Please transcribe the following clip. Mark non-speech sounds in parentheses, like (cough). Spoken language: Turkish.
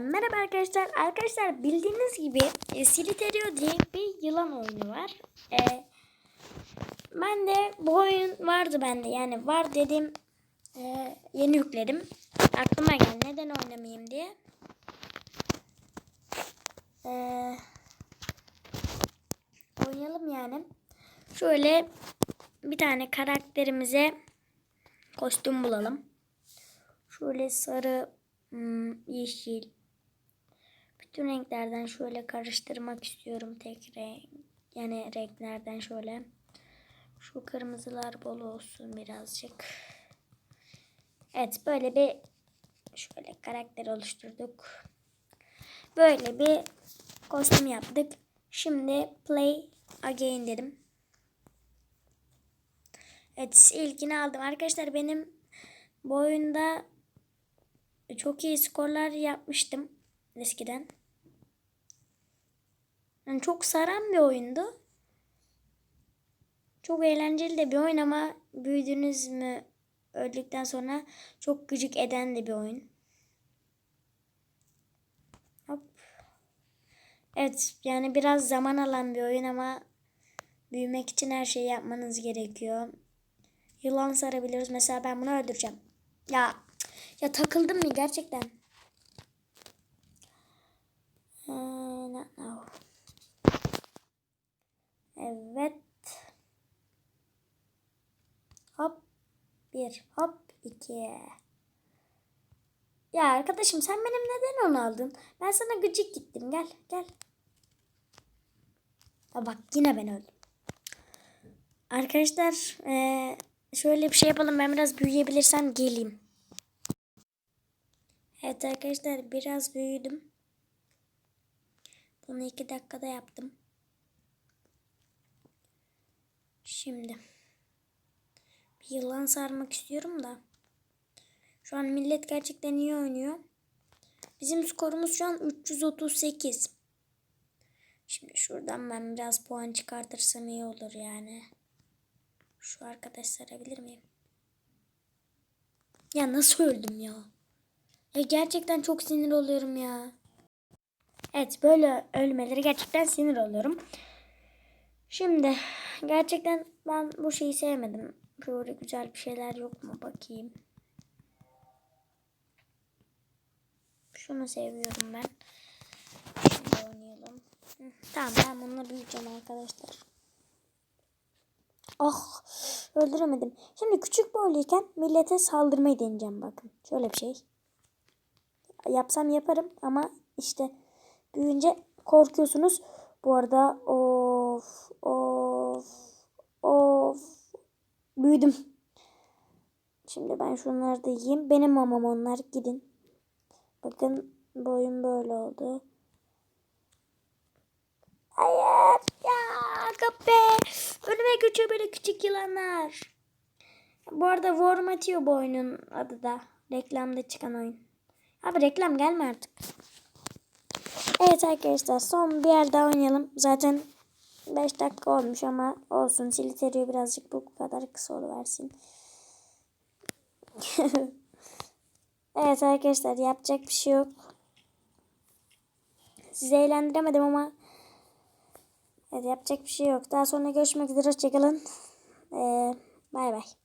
Merhaba arkadaşlar. Arkadaşlar bildiğiniz gibi e, Siliterio diye bir yılan oyunu var. E, ben de bu oyun vardı bende. Yani var dedim e, yeni yükledim. Aklıma geldi neden oynamayayım diye. E, oynayalım yani. Şöyle bir tane karakterimize kostüm bulalım. Şöyle sarı, hmm, yeşil. Bütün renklerden şöyle karıştırmak istiyorum tek renk. Yani renklerden şöyle. Şu kırmızılar bol olsun birazcık. Evet böyle bir şöyle karakter oluşturduk. Böyle bir kostüm yaptık. Şimdi play again dedim. Evet ilkini aldım. Arkadaşlar benim bu oyunda çok iyi skorlar yapmıştım eskiden. Yani çok saran bir oyundu. Çok eğlenceli de bir oyun ama büyüdünüz mü öldükten sonra çok gıcık eden de bir oyun. Hop. Evet yani biraz zaman alan bir oyun ama büyümek için her şeyi yapmanız gerekiyor. Yılan sarabiliyoruz. Mesela ben bunu öldüreceğim. Ya ya takıldım mı gerçekten? Ee, not now. Evet. Hop. Bir. Hop. iki. Ya arkadaşım sen benim neden onu aldın? Ben sana gıcık gittim. Gel. Gel. Ha bak yine ben öldüm. Arkadaşlar ee, şöyle bir şey yapalım. Ben biraz büyüyebilirsem geleyim. Evet arkadaşlar biraz büyüdüm. Bunu iki dakikada yaptım. Şimdi bir yılan sarmak istiyorum da. Şu an millet gerçekten iyi oynuyor. Bizim skorumuz şu an 338. Şimdi şuradan ben biraz puan çıkartırsam iyi olur yani. Şu arkadaş sarabilir miyim? Ya nasıl öldüm ya? Ya gerçekten çok sinir oluyorum ya. Evet böyle ölmeleri gerçekten sinir oluyorum. Şimdi gerçekten ben bu şeyi sevmedim. Böyle güzel bir şeyler yok mu bakayım. Şunu seviyorum ben. Şimdi oynayalım. Tamam ben bununla büyüyeceğim arkadaşlar. Ah öldüremedim. Şimdi küçük boyluyken millete saldırmayı deneyeceğim bakın. Şöyle bir şey. Yapsam yaparım ama işte büyüyünce korkuyorsunuz. Bu arada of büyüdüm. Şimdi ben şunları da yiyeyim. Benim mamam onlar gidin. Bakın boyum böyle oldu. Hayır ya kapı. Önüme geçiyor böyle küçük yılanlar. Bu arada Worm atıyor bu oyunun adı da. Reklamda çıkan oyun. Abi reklam gelme artık. Evet arkadaşlar son bir yer daha oynayalım. Zaten 5 dakika olmuş ama olsun. Siliterio birazcık bu kadar kısa oluversin. (laughs) evet arkadaşlar yapacak bir şey yok. Sizi eğlendiremedim ama evet yapacak bir şey yok. Daha sonra görüşmek üzere. Hoşçakalın. Ee, bay bay.